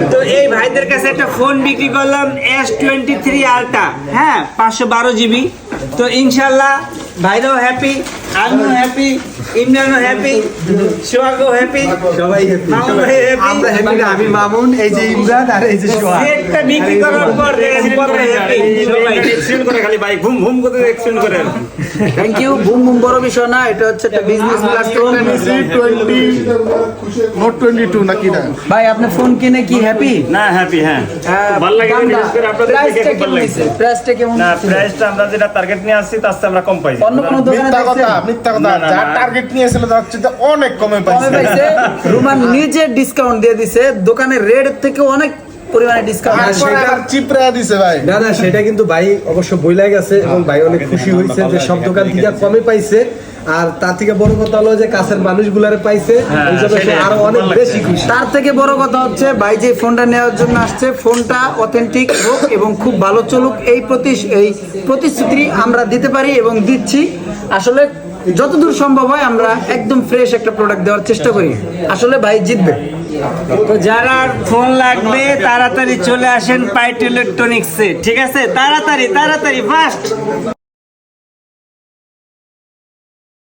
তো এই ভাইদের কাছে একটা ফোন বিক্রি করলাম এস টোয়েন্টি থ্রি আলট্রা হ্যাঁ পাঁচশো বারো জিবি। তো ইনশাল্লাহ ভাইরাও হ্যাপি আমিও হ্যাপি ইমরানও হ্যাপি সোহাগও হ্যাপি সবাই। আমরা আমি মামুন এই যে ইমরান আর এই যে সোহাগ। বিক্রি করার পর দেখেন এক্সটেন্ড করে খালি বাইক ঘুম ঘুম করে এক্সটেন্ড করে। থ্যাংক ইউ বুম বুম বড় বিষয় না এটা হচ্ছে একটা বিজনেস প্ল্যাটফর্ম নোট নাকি না? ভাই আপনি ফোন কিনে কি হ্যাপি না হ্যাপি হ্যাঁ। ভালো লাগে বিশেষ করে আপনাদের প্রাইসটা দেখে কেমন ভালো হয়েছে প্রাইসটা কেমন না প্রাইসটা আমরা যেটা টার্গেট নিয়ে আসছি তার চেয়ে আমরা কম পাইছি। অন্য কোনো দোকানে মিথ্যা কথা মিথ্যা কথা। টার্গেট নিয়েছিল তার চেয়ে অনেক কমে পাইছে। রুমান নিজে ডিসকাউন্ট দিয়ে দিছে। দোকানের রেট থেকে অনেক পরিমাণে ডিসকাউন্ট চিপরা দিছে ভাই। না না সেটা কিন্তু ভাই অবশ্য বইলা গেছে এবং ভাই অনেক খুশি হয়েছে যে সব দোকান থেকে কমে পাইছে আর তার থেকে বড় কথা হলো যে কাছের মানুষগুলারে পাইছে সেটাই, আরও অনেক বেশি খুশি। তার থেকে বড় কথা হচ্ছে ভাই যে ফোনটা নেওয়ার জন্য আসছে ফোনটা অথেন্টিক হোক এবং খুব ভালো চলুক এই প্রতি এই প্রতিশ্রুতি আমরা দিতে পারি এবং দিচ্ছি। আসলে যতদূর সম্ভব হয় আমরা একদম ফ্রেশ একটা প্রোডাক্ট দেওয়ার চেষ্টা করি। আসলে ভাই জিতবে। তো যারা ফোন লাগবে তাড়াতাড়ি চলে আসেন পাইট ইলেকট্রনিক্সে ঠিক আছে? তাড়াতাড়ি তাড়াতাড়ি ফাস্ট